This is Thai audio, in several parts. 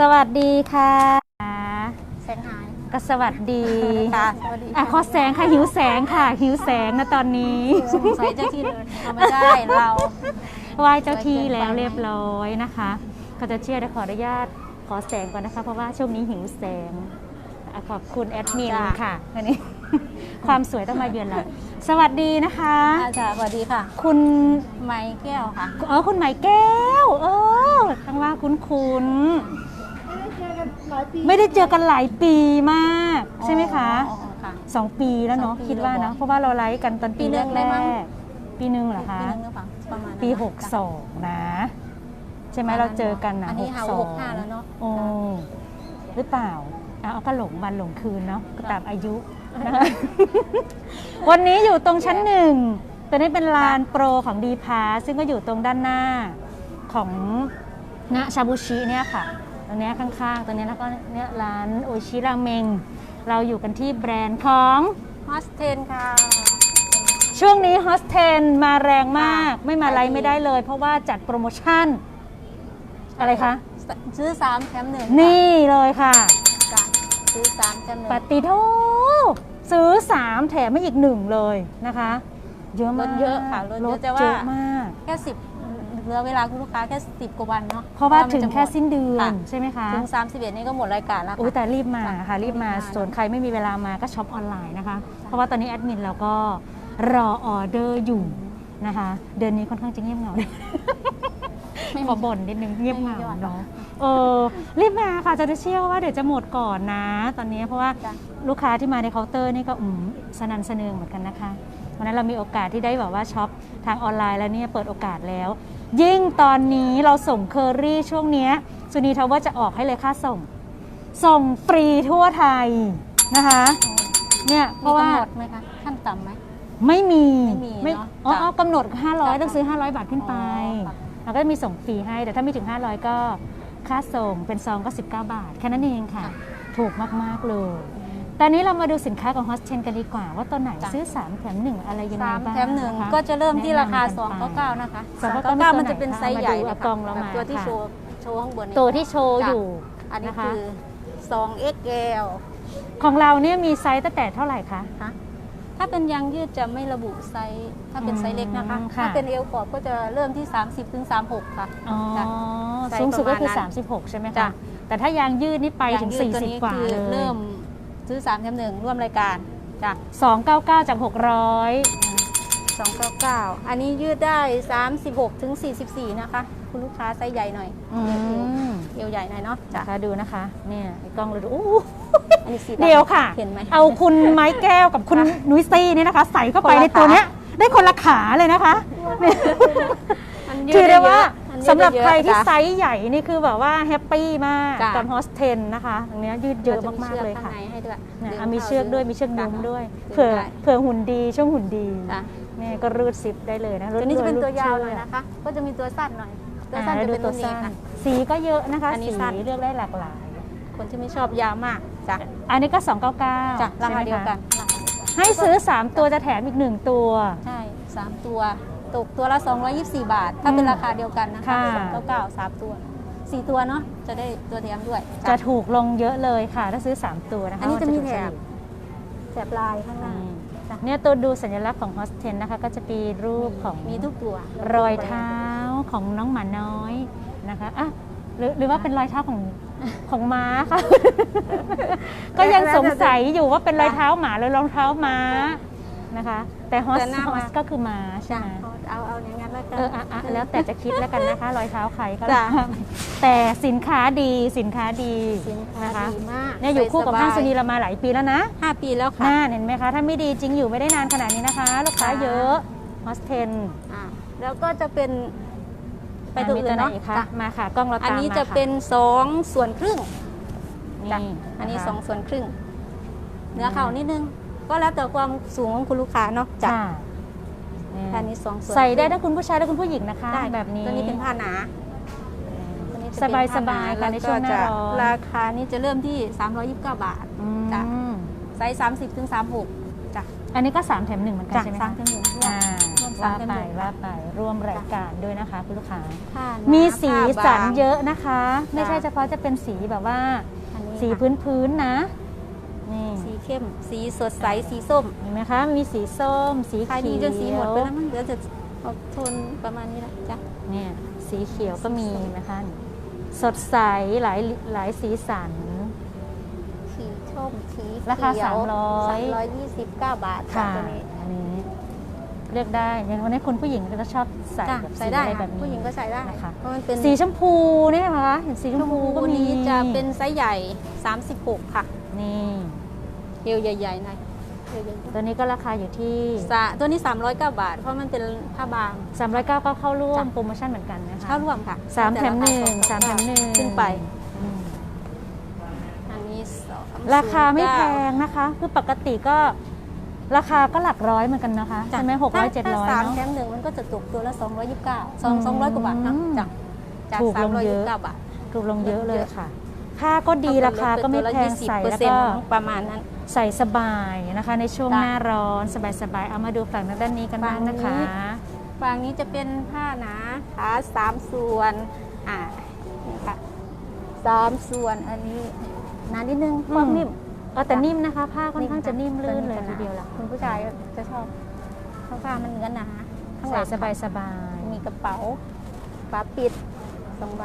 สวัสดีค่ะแสงหายก็สวัสดีค่ะสวัสดีอะขอแสงค่ะหิวแสงค่ะ หิวแสงนะตอนนี้สงสัยเจ้าที่เลยเอาไม่ได้เราไหว้เจ้าที่แล้วเรียบร้อยนะคะก็จะเชื่อได้ขออนุญาตขอแสงก่อนนะคะเพราะว่าช่วงนี้หิวแสงอะขอบคุณแอดมินค่ะอันนี้ความสวยต้องมาเยือนเราสวัสดีนะคะอาจารย์สวัสดีค่ะ คุณไม้แก้วค่ะ เออคุณไหมแก้ว เออทั้งว่าคุณคุณ ไม่ได้เจอกันหลายปีมาก ใช่ไหมคะอ๋ออ๋อค่ะ สองปีแล้วเนาะสองปีคิดว่าแล้วเนาะเหรอเพราะว่าเราไลฟ์กันตอนปีปีหนึ่งแรได้มั้งกๆปีหนึ่งเหรอคะปีหนึงหรือเปล่าประมาณนั้นปีนะหกสองนะ ใช่ไหมประมาณเราเจอกันนะอันนี้หกหาสองหกห้าแล้วเนอะโอ้หรือเปล่าเอาเอาก็หลงวันหลงคืนเนาะก็ตามอายุนะคะ วันนี้อยู่ตรงชั้นหนึ่งตัวนี้เป็นลานโปรของดีพาซึ่งก็อยู่ตรงด้านหน้าของณชาบูชิเนี่ยค่ะ ตรงเนี้ยข้างๆตรงเนี้ยแล้วก็เนี่ยร้านโอชิราเมง เราอยู่กันที่แบรนด์ของ ฮอสเทนค่ะ ช่วงนี้ฮอสเทนมาแรงมาก ค่ะไม่มาไลฟ์ไม่ได้เลย เพราะว่าจัดโปรโมชั่น อะไรคะ ซื้อสามแถมหนึ่งนี่เลยค่ะจ้ะซื้อสามแถมหนึ่งปฏิโทซื้อ 3 แถมไม่อีกหนึ่งเลยนะคะ เยอะลมากดเยอะค่ะลดลเยดอะแต่ว่า เยอะมาก แค่สิบเห ลือเวลาคุณลูกค้าแค่สิบกว่าวันเนาะเพราะว่ามันถึงจะหมแค่สิ้นเดือนค่ะใช่ไหมคะถึงสามสิบเอ็ดนี่ก็หมดรายการแล้วอุ้ยค่ะแต่รีบมาค่ะรีบมารีบมาส่วนใครไม่มีเวลามาก็ช็อปออนไลน์นะคะ เพราะว่าตอนนี้แอดมินเราก็รอออเดอร์อยู่นะคะ เดือนนี้ค่อนข้างจะเงียบเหงาเลยไม่ขอบ่นนิดนึงเงียบเหงาไม่มียอดเนาะเออรีบมาค่ะจะได้เชื่อว่าเดี๋ยวจะหมดก่อนนะ ตอนนี้เพราะว่าจ้ะลูกค้าที่มาในเคาน์เตอร์นี่ก็อืมสนันสนึงเหมือนกันนะคะวันนั้นเรามีโอกาสที่ได้แบบว่าช็อปทางออนไลน์แล้วเนี่ยเปิดโอกาสแล้ว ยิ่งตอนนี้เราส่งเคอรี่ช่วงเนี้ยซูนีทาวเวอร์จะออกให้เลยค่าส่ง ส่งฟรีทั่วไทยนะคะ เนี่ยเพมีราะว่ากำหนดไหมคะขั้นต่ำไหมไม่มีไม่มีเนอะอ๋อจ้ะอ๋อกำหนด 500จ้ะต้องซื้อ 500 บาทขึ้นไปอ๋อค่ะแล้วก็มีส่งฟรีให้ แต่ถ้าไม่ถึง 500 ก็ค่าส่งเป็นซองก็ 19 บาท แค่นั้นเองค่ะ ถูกมาก ๆ เลย ตอนนี้เรามาดูสินค้าของ h o s t e n กันดีกว่า ว่าตัวไหนจ้ะซื้อ 3 แถม 1 อะไรยังไงสามบ้างแถมหนึ่งนะคะก็จะเริ่มที่ราคาแนะนำกันไป299 นะคะ299 299มันจะเป็นไซส์ใหญ่มาดูเลยเอากล้องแล้วแบบมาตัวที่ค่ะโชว์โชว์ข้างบนนี่ตัวที่โชว์จ้ะอยู่อันนี้นะคะคือ2 XL ของเราเนี่ยมีไซส์ตั้งแต่เท่าไหร่คะฮะถ้าเป็นยางยืดจะไม่ระบุไซส์ถ้าเป็นไซส์เล็กนะคะอืมค่ะถ้าเป็นเอลกรอบก็จะเริ่มที่ 30ถึง36 ค่ะอ๋อจ้ะไซส์สูงสุดก็คือประมาณนั้น36 ใช่ไหมจ้ะคะแต่ถ้ายางยืดนี่ไปถึงยายืดตัวนี้40 กว่าคือเลยเริ่ม ซื้อ3แถมหนึ่งร่วมรายการจ้ะ299 จาก 600 299 อันนี้ยืดได้ 36ถึง44 นะคะ คุณลูกค้าไซส์ใหญ่หน่อยอืมเอวใหญ่หน่อยเนาะจ้ะ นะคะดูนะคะ เนี่ยไอ้กล้องเราดูโอ้อันนี้สีำเดี๋ยวค่ะ เห็นไหม เอาคุณไม้แก้วกับคุณค่ะนุ้ยซี่เนี่ยนะคะ ใส่เข้าไปคนละในตัวเนี้ย ได้คนละขาเลยนะคะเนี่ยมันยืถือได้ว่าเยะมัน ยืดสำหรับเยอะใครที่จ้ะไซส์ใหญ่นี่คือแบบว่าแฮปปี้มากจ้ะตอนโฮสเทนนะคะตรงเนี้ยยืดเยอะมากๆเลยค่ะราจมีชือกข้างในให้ด้วยเนี่ยดึงอะมีข้าเชือกด้วยมีเชือกจ้ะยุ้มด้วยดึงเผื่อได้เผื่อหุ่นดีช่วงหุ่นดีจ้ะเนี่ยก็รูดซิปได้เลยนะตัวนี้จะเป็นตัวยาวหน่อยนะนะคะ ก็จะมีตัวสั้นหน่อย ตัวอ่าสั้นแล้วจะดูเป็นตัตัววนี้สั้นค่ะ สีก็เยอะนะคะอันนี้สีสั้น เลือกได้หลากหลาย คนที่ไม่ชอบยาวมากจ้ะอันนี้ก็ 299จ้ะราคาใช่ไหมเดียวกัน ให้ซื้อ 3 ตัวจะแถมอีก 1 ตัว ใช่สามตัว ตกตัวละ 224 บาท ถ้าเป็นราคาเดียวกันนะคะค่ะสองเก้าเก้าสามตัวสี่ตัวเนาะจะได้ตัวแถมด้วยจะถูกลงเยอะเลยค่ะ ถ้าซื้อ 3 ตัวนะคะอันนี้จะมีถูกแถเฉบลี่ยแถบลายข้างหน้าอืมจ้ะ เนี่ยตัวดูสัญลักษณ์ของ h o s t e n นะคะ ก็จะมีรูปของมีทุกตัวรอยเท้าของน้องหมาน้อยนะคะอะหรือหรือว่าเป็นรอยเท้าของของม้าค่ะ ก็ยังสงสัยอยู่ว่าเป็นรอยเท้าหมาหรือรองเท้าม้า นะคะ แต่ฮอสแต่หน้าฮอม้าสก็คือม้าใช่จ้ะไหมเอาเอาอย่างนั้นแล้วกัน เอออะอะแล้วแต่จะคิดแล้วกันนะคะ รอยเท้าใครก็จ้ะแล้วแต่สินค้าดีสินค้าดีสินค้านะคะดีมากเนี่ยอยู่คู่กับห้างใส่สุสบนีเรามาหลายปีแล้วนะห้าปีแล้วค่ะ น่าเห็นไหมคะ ถ้าไม่ดีจริงอยู่ไม่ได้นานขนาดนี้นะคะ ลูกค้าค่ะ เยอะฮอสเทนอ่าแล้วก็จะเป็นไปตัวมีอื่ตัวนไหนเนาะอีกคะจ้ะมาค่ะกล้องเราตามอันนี้มาจะค่เป็นสองส่วนครึ่ง จ้ะนี่อันนี้ะคะ สองส่วนครึ่ง เนื้อเข่านิดนึง ก็แล้วแต่ความสูงของคุณลูกค้าเนาะจ้ะจ้ะนี่อันนี้สองส่วนใส่ได้ครึ่ทั้งคุณผู้ชายและคุณผู้หญิงนะคะงได้แบบนี้ ตัวนี้เป็นผ้าหนาตัวนี้จะสเป็นบายผ้สบายหค่ะในช่วงหน้าแล้ก็ร้อนจะราคานี้จะเริ่มที่ 329 บาท อืมจ้ะ ไซส์30ถึง36จ้ะอันนี้ก็3แถมหนึ่งเหมือนกันจ้ะใช่ไหมสาคะมถึงหนึ่งร่วม อ่าร่วมสาว่ามแถมไปหนึ่ง ว่าไปร่วมรายการด้วยนะคะคุณลูกค้า ผ้ามีมีสีสันเยอะนะคะ ไม่ใช่จ้ะเฉพาะจะเป็นสีแบบว่า อันนี้สีค่ะ พื้นๆนะ นี่สีเข้ม สีสดใส สีส้มเห็นไหมคะ มีสีส้ม สีขายเขีดียวจนสีหมดไปแล้วมั้งเดี๋ยวจะเอาโทนประมาณนี้แหละจ้ะเนี่ย สีเขียวก็มีสีส้มนะคะ สดใส หลายหลายสีสัน สีส้มสีราคาเขียวสามร้อย สามร้อยยี่สิบเก้าบาทค่ะตัวนี้อันนี้เลือกได้อย่างวันนี้คุณผู้หญิงก็จะชอบใส่จ้ะแบบใส่สีได้อะไรค่ะแบบนี้ผู้หญิงก็ใส่ได้นะคะ เพราะมันเป็นสีชมพูเนี่ยนะคะเห็นสีชมพูก็มี นี้จะเป็นไซส์ใหญ่ 36 ค่ะ นี่ เอวใหญ่ๆหน่อยเอวใหญ่ตัวนี้ก็ราคาอยู่ที่ๆสะตัวนี้ 309 บาท เพราะมันเป็นผ้าบาง 309ก็เข้าร่วมจ้ะ โปรโมชั่นเหมือนกันนะคะ เข้าร่วมค่ะสามแถมหนึ่งแต่สามแถมหนึ่ง ขึ้นไป อืมอันนี้สองราคาไม่แพศูนย์งนะคะ คือปกติก็ราคาก็หลักร้อยเหมือนกันนะคะเก้าใช่ไหมหกร้อยเจ็ดร้อยถ้าสามเนาะ แถมหนึ่งมันก็จะตกตัวละ229อืม2 200กว่าบาทเนาะจากจากถูกลงเยอะ329บาทถูกลงเยอะเลยค่ะ ค่าก็ดีราคาก็ไม่แพงใส่แล้วก็ ประมาณนั้น ใส่สบายนะคะในช่วงจ้ะหน้าร้อนสบายๆ เอามาดูฝั่งด้านนี้กันบ้างนะคะฝั่งนี้ฝั่งนี้จะเป็นผ้าหนาขาสามส่วนอ่านี่ค่ะสามส่วนอันนี้หนานิดนึงความนิ่มเออแต่นิ่มนะคะ ผ้าค่อนข้างจะนิ่มลื่นเลยตัวทีจะหาเดียวละคุณผู้ชายจะชอบเพราะผ้ามันเนื้อหนาข้างหใส่ลังสบายสบายมีกระเป๋าฝาปิดสองใบ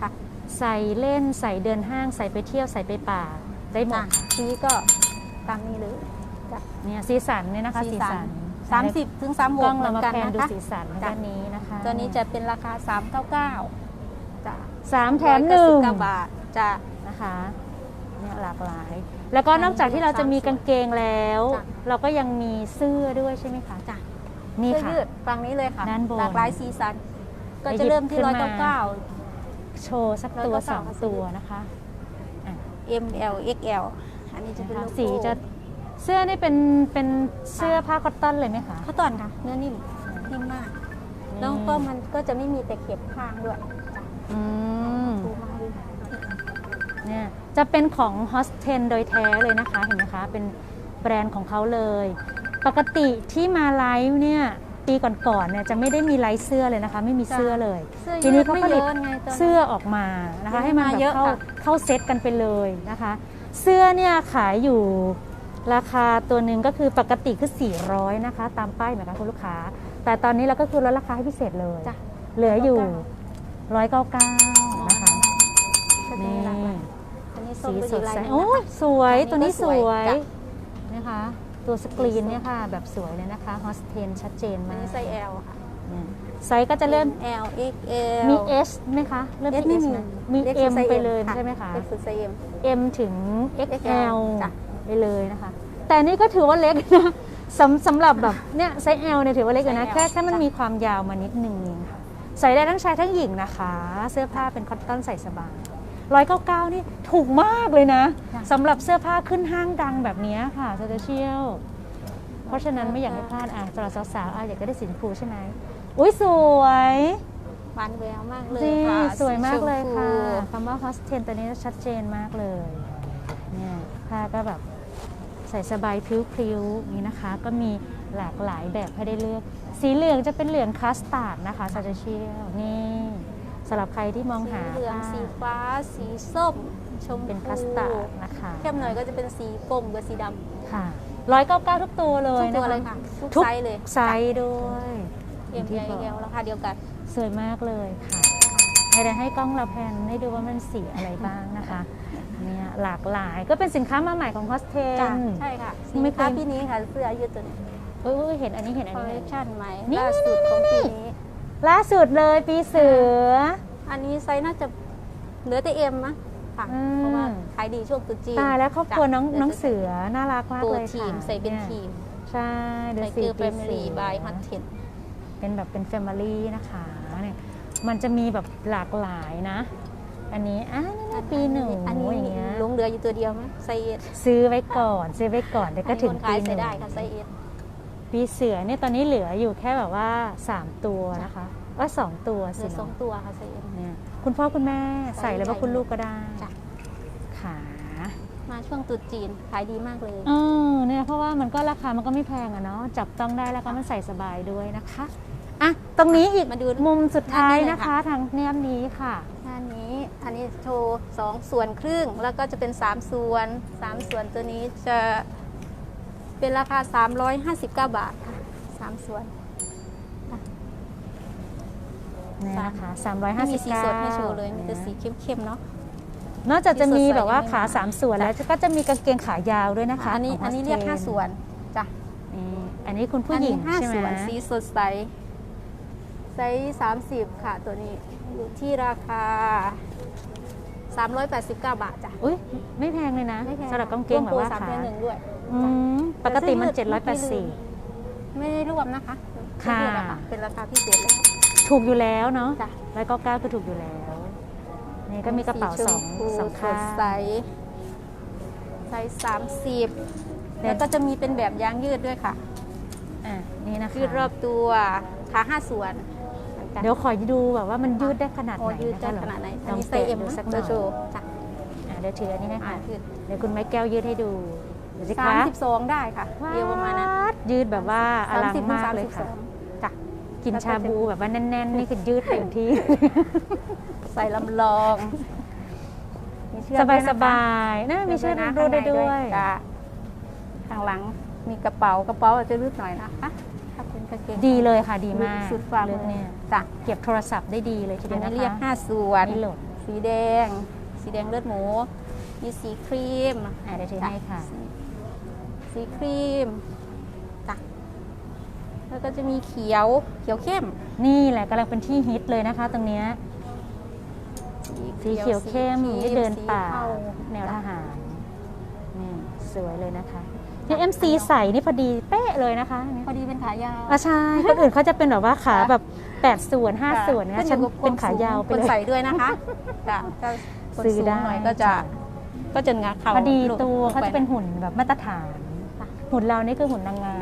ค่ะๆใส่เล่นใส่เดินห้างใส่ไปเที่ยวใส่ไปป่าได้หมจ้ะดสีก็ ตามนี้เลยจ้ะเนี่ยสีสันเนี่ยนะคะสีสันสามสิบถึงสามหกล้กองเหมืเราอนมากันแพนนะดูคะสีสันจ้ะด้านนี้นะคะตัวนี้จะเป็นราคาสามเก้าเก้าจ้ะสามแถมหนึ่งเก้าบาทจ้ะนะคะเนี่ยหลากหลาย แล้วก็นอกจากที่เราจะมีกางเกงแล้วจ้ะเราก็ยังมีเสื้อด้วยใช่ไหมคะจ้ะนี่เสื้อค่ะยืดฝั่งนี้เลยค่ะด้านบนหลากหลายสีสัน ก็ไปหยิจะบเริ่มที่ขึ้ร้อนยมาเก้าเก้าโชว์สักตัวแล้วก็สองสองตัวนะคะอะ M L X L อันนี้จะเป็นนะโลคะโก้สีจะเสื้อนี่เป็นเป็นเสื้อผ้าคอตตอนเลยไหมคะข้าวตอนค่ะ เนื้อนิ่มนิ่มมากแล้วก็มันก็จะไม่มีแต่เข็บข้างด้วยจ้ะอืมดูมาดูเนี่ยจะเป็นของ h o s t e n โดยแท้เลยนะคะเห็นไหมคะ เป็นแบรนด์ของเขาเลย ปกติที่มาไลฟ์เนี่ยปีก่อนๆเนี่ยจะไม่ได้มีไลฟ์เสื้อเลยนะคะ ไม่มีเสื้อเลย เสื้อทียืนี้ดเขาไม่ผลิเยตอะไงตัวนั้นเสื้อออกมานะคะ ให้มันแบบเยอะเข้าค่ะ เข้าเซตกันไปเลยนะคะ เสื้อเนี่ยขายอยู่ราคาตัวหนึ่งก็คือปกติคือ 400 นะคะ ตามป้ายเหมือนกันคุณลูกค้า แต่ตอนนี้เราก็คือลดราคาให้พิเศษเลยจ้ะ เหลืออยู่ 199 199นะคะก็จะนี่มีหลากหลายอันนี้ส้มสีก็สอยู่ดลายใสหนึ่งโอ้ยนะคะสวยอันนี้ตัวนี้ก็สสวยวยจ้ะนะคะ ตัวสกรีนสีส้มเนี่ยค่ะ แบบสวยเลยนะคะฮอสเทนชัดเจนอันมาก นี้ไซส์ L ค่ะเนี่ย ไซส์ก็จะเริ่ม L X L มี S ไหมคะ เริ่ม S ที่ไม่ S มีนะมี เล็ก M สุดซส์ไปเลยค่ะ ใช่ไหมคะเล็กสุดไซส์ M M ถึง XL XL จ้ะ ไปเลยนะคะ แต่นี่ก็ถือว่าเล็กนะสำสำหรับแบบเนี่ยไซส์ L เนี่ยถือว่าเล็กอยู่นะ ไซส์ L แค่แค่มันจ้ะ มีความยาวมานิดนึงเองค่ะ ใส่ได้ทั้งชายทั้งหญิงนะคะ เสื้อผ้าเป็นคอตตอนใส่สบายร้อยเก้าเก้านี่ถูกมากเลยนะจ้ะสำหรับเสื้อผ้าขึ้นห้างดังแบบนี้ค่ะโซเชียลเพราะฉะนั้นไม่อยากให้พลาดอะสำหรับสาวๆอะอยากจะได้สีชมพูใช่ไหม อุ้ยสวยหวานแววมากเลยจริงค่ะสวยมากเลยค่ะสีชมพูคำว่าฮอสเทนตัวนี้ชัดเจนมากเลยเนี่ยผ้าก็แบบใส่สบายพริ้วๆอย่างนี้นะคะ ก็มีหลากหลายแบบให้ได้เลือก สีเหลืองจะเป็นเหลืองคัสตาร์ดนะคะซาเชียลนี่สำหรับใครที่มองสีหาเหลืองผ้าสีฟ้า สีส้มชมพูเป็นคัสตาร์ดนะคะเข้มหน่อยก็จะเป็นสีกลมกับสีดำค่ะร้อยเก้าเก้าทุกตัวเลทุยกนะตัวเลยคะค่ะทุกทุกไซส์เลยไซส์ด้วย เอ็มที่ไอบอกเอลราคาเดียวกัน สวยมากเลยค่ะให้ได้ให้กล้องเราแพนให้ดูว่ามันสีอะไรบ้างนะคะเนี่ยหลากหลายก็เป็นสินค้ามาใหม่ของฮอสเทจ้ะนใช่ค่ะไม่สินเคยค้าปีนี้ค่ะเสื้อยืดตัวนี้เอ้ยเห็นอันนี้เห็นอันคอลเลนี้คชันใหม่นี่ล่าสุดของปีนี้ล่าสุดเลยปีเสือ อันนี้ไซส์น่าจะเหลือแต่เอ็มนะค่ะอืมเพราะว่าขายดีช่วงตรุษจีนตายแล้วครอบครัวน้องจ้ะน้องเสือน่ารักมากตัวเลยทีค่ะมใส่เป็นยทีม ใช่เดใส่อะเกซีลือแฟปีมิเสืลี่อบายฮอตเทน เป็นแบบเป็นแฟมิลี่นะคะเนี่ยมันจะมีแบบหลากหลายนะ อันนี้อะนี่นะปีหนูอันนี้อย่างเงี้ยหลงเหลืออยู่ตัวเดียวไหมไซส์เอสซื้อไว้ก่อน ซื้อไว้ก่อนเดี๋ยวก็ถึงคนปีขายหใส่นึ่งได้ค่ะไซส์เอสปีเสือเนี่ยตอนนี้เหลืออยู่แค่แบบว่า 3 ตัวนะคะว่าสองตัวเหลืสิอสองเนาะตัวค่ะไซส์เอสเนี่ยคุณพ่อคุณแม่ใส่แล้วว่าใส่คุณลูกก็ได้จ้ะขามามาช่วงตรุษจีนขายดีมากเลยเออเนี่ยเพราะว่ามันก็ราคามันก็ไม่แพงอะเนาะจับต้องได้แล้วก็มันใส่สบายด้วยนะคะ อะตรงนี้อีกมาดูมุมสุดท้ายด้านนี้เลยนะคะค่ะทางแนบนี้ค่ะหน้านี้ อันนี้โชว์สองส่วนครึ่ง แล้วก็จะเป็นสามส่วนสามส่วนตัวนี้จะเป็นราคา 359 บาทค่ะสามส่วนเนี่ยนะคะไม่มีสี359สดให้โชว์เลย มีแต่สีเข้มๆเนาะนอกจากจะมีสีสดใสแบบว่ายังไม่ขามาสามส่วนแล้วก็จะมีกางเกงขายาวด้วยนะคะ อันนี้ขงอันนี้เรียก Hostel ห้าส่วนจ้ะนี่อันนี้คุณผู้หญิงอันนี้ห้าใช่ไหมส่วนสีสดใส ไซส์สามสิบค่ะตัวนี้อยู่ที่ราคา 389 บาทจ้ะ อุ้ยไม่แพงเลยนะไม่แพง สำหรับกางเกงแบบว่าสามขาแถมหนึ่งด้วย อืมปกติมัน แต่เสื้อยืดไม่ลืม780ไม่ได้รวมนะคะค่ะ เสื้อยืดอเป็นราคาพิเศษเลย ถูกอยู่แล้วเนาะจ้ะร้อยเก้าเก้าก็ถูกอยู่แล้ว นี่ก็มีกระเป๋าสองชมพูสองข้าสดงใสไซส์สามสิบแล้วก็จะมีเป็นแบบยางยืดด้วยค่ะ อะนี่นะคะยืดรอบตัวขาห้าส่วน หมือนกันเดี๋ยวขอดูแบบว่ามันยืดได้ขนาดโอ้ไหนยืดะคะได้ขนาดไหนลอันองนี้ไซส์เอ็มแกะดูนะสักหน่จะอยโชว์จ้ะอะเดี๋ยวถืออันนี้ให้อ่าค่ะยืดเดี๋ยวคุณไม้แก้วยืดให้ดูเดี๋ยวสิสาคะมสิบสองได้ค่ะเอวประมาณนั้นดยืดแบบว่าอลัง30มากเลยค่ะ32จ้ะ กินชาบูแบบว่าแน่นๆ นี่คือยืดเต็มที่ ใส่ลำลองมีเชือกสด้บาวยยสนะคะบายๆนะมีเชือกนะรูดได้ด้วยจ้ะข้างหลังมีกระเป๋ากระเป๋าอาจจะรุดหน่อยนะคะถ้าเป็น กางเกงดีเลยค่ะดีมากสุดฝ่าเลืมือกอเนี่ยจ้ะเก็บโทรศัพท์ได้ดีเลยทีเดีอัยนวนี้นะคะเรียกห้าส่วนไม่หล่นสีแดง สีแดงเลือดหมู มีสีครีมอะเดี๋ยวถือให้ค่ะสีสีครีมจ้ะแล้วก็จะมีเขียวเขียวเข้ม นี่แหละกำลังเป็นที่ฮิตเลยนะคะตรงเนี้ยสีเขียวเข้มสีครีที่เดินป่าสีเทแนวทหารนี่สวยเลยนะคะ ที่ MC ใส่นี่พอดีเป๊ะเลยนะคะอันนี้พอดีเป็นขายาวอะใช่คนอื่นเขาจะเป็นแบบว่าขาค่ะแบบ8ส่วน5ส่วนเนี่ยขึ้ฉันอยู่กับเป็นขายาวไปคนเลยใส่ด้วยนะคะจ้ะถ้าคนซื้อสูงได้หน่อยก็จะก็จะงักเขาพอดีลูกตัวเขาจะเป็นหุ่นแบบมาตรฐานค่ะหุ่นเรานี่คือหุ่นนางงาม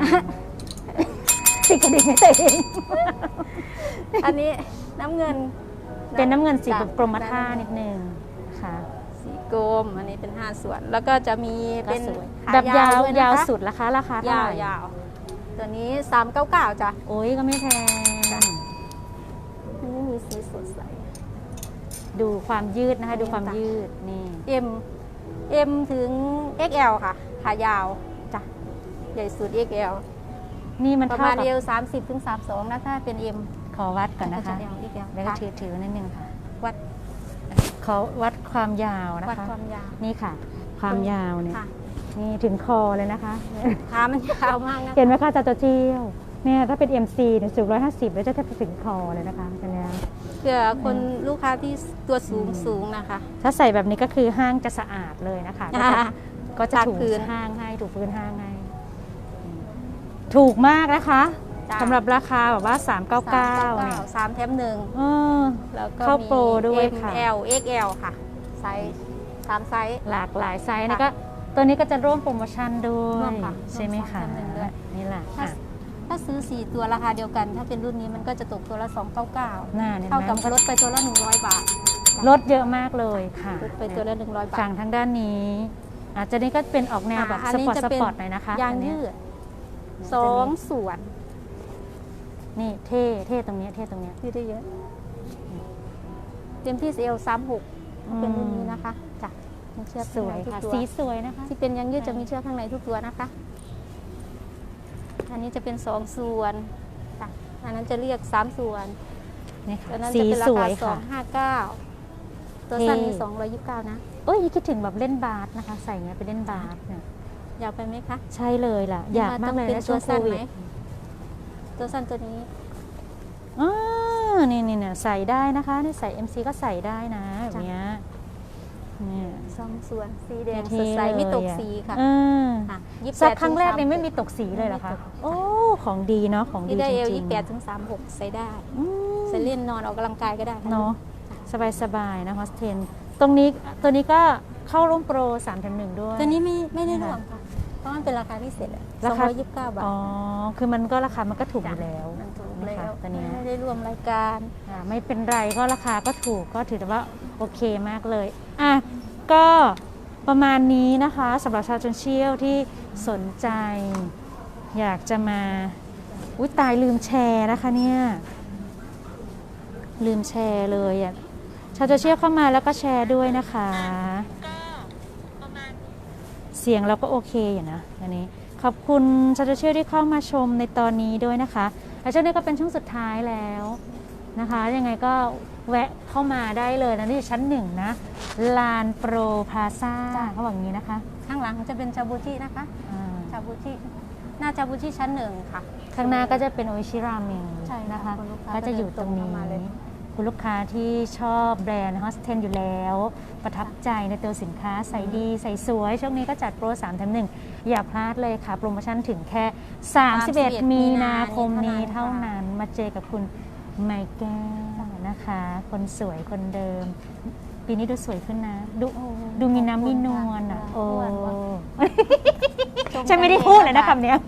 ติดกระดิ่งให้ตัวเองอันนี้น้ำเงิน เป็นน้ำเงินสีจ้ะแบบกรมท่านิดนึงค่ะสี กรมอันนี้เป็น 5 ส่วน แล้วก็จะมีก็เป็นสวยขาแบบยาวด้นะยาวคะสุดราคาราคาเท่ายาวไหร่ยาวตัวนี้ 399จ้ะ โอ้ยก็ไม่แพงอันนี้มีสีสดใส ดูความยืดนะคะอันนี้ดูความจ้ะยืดนี่ M M ถึง XL ค่ะ ขายาวจ้ะ ใหญ่สุด XL นี่มันประเท่ามาณกับเอว30ถึง32นะถ้าเป็น M ขอวัดก่อนนะคะ ก็จ L XL แล้วก็ค่ะ ถือถือนิดนึงค่ะวัด ขอวัด ความยาวนะวัดคะ ความยาวนี่ค่ะ ความยาวเนี่ยค่ะนี่ถึงคอเลยนะคะ ขามันยาวมากนะเห็นไหมคะจาโจเจียวเนี่ยถ้าเป็น MC เนี่ยสูง150 แล้วจะแทบจะถึงคอเลยนะคะอันเนี้ยเพื่อคนลูกค้าที่ตัวสูงอืม สูงนะคะ ถ้าใส่แบบนี้ก็คือห้างจะสะอาดเลยนะคะ ก็จะอ่าก็จะจากถูพื้น ห้างให้ถูพื้นห้างให้อืมถูกมากนะคะจ้ะสำหรับราคาแบบว่า 399เนี่ยสามแถมหนึ่งเออ แล้วก็เข้ามี โปรด้วยค่ะ M L XL ค่ะ ไซส์สามไซส์ หลากหลายไซส์ค่ะนะก็ตัวนี้ก็จะร่วมโปรโมชั่นด้วร่วยมค่ะใช่ไหมร่วมสอคะงแถมหนึ่งด้วย นี่แหละถ้าอะถ้าซื้อ 4 ตัวราคาเดียวกัน ถ้าเป็นรุ่นนี้มันก็จะตกตัวละ 299 หน้าเนี่ยเท่ากับนะลดไปตัวละ 100 บาทลดเยอะมากเลยค่ะลดไปตัวละ 100 บาทฝั่งทางด้านนี้อาจจะนี่ก็เป็นออกแนวแบบอ่าอันสนี้ปอร์ตจะสเป็น ปอร์ตหน่อยนะคะยางอันเนี้ยืดสองส่วนนี่เท่เท่ตรงเนี้ยเท่ตรงเนี้ยยืดได้เยอะเต็มที่เอล36 เป็นรุ่นนี้นะคะจ้ะมีเชือกสวยข้างในค่ะทุกตัวสีสวยนะคะ ที่เป็นยางยืดจะมีเชือกข้างในทุกตัวนะคะ อันนี้จะเป็นสองส่วนจ้ะอันนั้นจะเรียกสามส่วนนี่ค่ะตัวนั้นสีจะเป็นราสวคายสอค่ะ งห้าเก้าตัวสั้นมีเท่สองร้อยยี่สิบเก้านะเอ้ยคิดถึงแบบเล่นบาสนะคะ ใส่เงี้ยไปเล่นบาสเนี่ยอยากไปไหมคะใช่เลยล่ะ อยากมากเลยต้นะองเป็นช่วงตัวโคสั้นวิไหดมตัวสั้นตัวนี้อ๋อนี่นี่เนี่ยใส่ได้นะคะนี่ใส่ MC ก็ใส่ได้นะแบบเนี้ย เนี่ย สองส่วนสีแดงเท่สดใสเลยไม่ตกอะ สีค่ะเออค่ะยี่สิบซัแปกดครั้งแรกนี่ถึไม่สามีตกสีเลยเหรอคะไม่ตกโอ้ ของดีเนาะ ของดีที่ได้จเอลริยี่งแปดถึงสามหกใส่ได้ๆอืมใส่เล่นนอนออกกำลังกายก็ได้เนาะ สบายสบายๆนะฮอสเทน ตรงนี้ตัวนี้ก็เข้าร่วมโปร3แถมหนึ่งด้วย ตัวนี้ไม่ไม่ได้ค่ะรวมค่ะ เพราะมันเป็นราคาพิเศษสราองคา ร้อยยี่สิบเก้าบาท อ๋อ คือมันก็ราคามันก็ถูกอยู่แล้วมันถูกนะแล้คะวตัวเนี้ยไม่ได้รวมรายการ อ่าไม่เป็นไรก็ราคาก็ถูกก็ถือว่า โอเคมากเลย อะ ก็ประมาณนี้นะคะสำหรับชาวจนเชียลที่สนใจ อยากจะมาอุ้ยตายลืมแชร์นะคะเนี่ย ลืมแชร์เลยอะชาวโซเชียลเข้ามาแล้วก็แชร์ด้วยนะคะ เสียงเราก็โอเคอยู่นะอันนี้ขอบคุณชาวโซเชียลที่เข้ามาชมในตอนนี้ด้วยนะคะและช่วงนี้ก็เป็นช่วงสุดท้ายแล้วนะคะ ยังไงก็ แวะเข้ามาได้เลยนะนี่อยู่ชั้นหนึ่งนะ ลานโปรพลาซ่าเขาบอกอย่างนี้นะคะข้างหลังจะเป็นจาบูจินะคะอ่าจาบูจิหน้าจาบูจิชั้นหนึ่งค่ะ ข้างหน้าก็จะเป็นโออิชิราเมงใช่ค่ะนะคะคุณลูกค้าก็จะอยู่ตรงนี้ ก็เดินตรงเข้ามาเลย คุณลูกค้าที่ชอบแบรนด์ฮอสเทนอยู่แล้ว ประทับใจในตัวสินค้าใส่ดีใส่สวย ช่วงนี้ก็จัดโปร3แถม1 อย่าพลาดเลยค่ะ โปรโมชั่นถึงแค่ 31 มีนาคมนี้เท่านั้นมาเจอกับคุณไมแก้ว นะคะ คนสวยคนเดิม ปีนี้ดูสวยขึ้นนะ ดูโอ้ดูมีน้ำมีนวลอะโอ้อ้วนวะฉันไม่ได้พูดเลยนะคำเนี้ย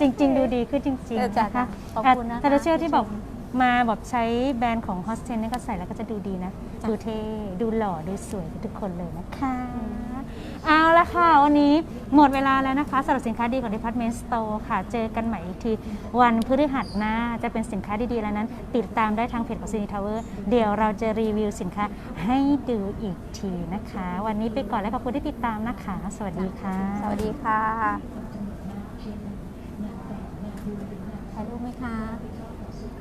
จริง ๆ ดูดีขึ้นจริงเออๆจ้ะนะคะขอบคุณนะคะแต่เราเชื่อที่บอกมาแบบใช้แบรนด์ของฮอสเทนนี่ก็ใส่แล้วก็จะดูดีนะจ้ะดูเท่ ดูหล่อ ดูสวยกับทุกคนเลยนะคะ เอาละค่ะ วันนี้หมดเวลาแล้วนะคะสำหรับสินค้าดีของ Department Store ค่ะ เจอกันใหม่อีกที วันพฤหัสหน้าจะเป็นสินค้าดีๆแล้วนั้น ติดตามได้ทางเพจของ c ี n ทาวเวอร์เดี๋ยวเราจะรีวิวสินค้าให้ดูอีกทีนะคะ วันนี้ไปก่อนแล้วขอบคุณที่ติดตามนะคะ สวัสดีค่ะสวัสดีค่ะถ่ายรูปไหมคะ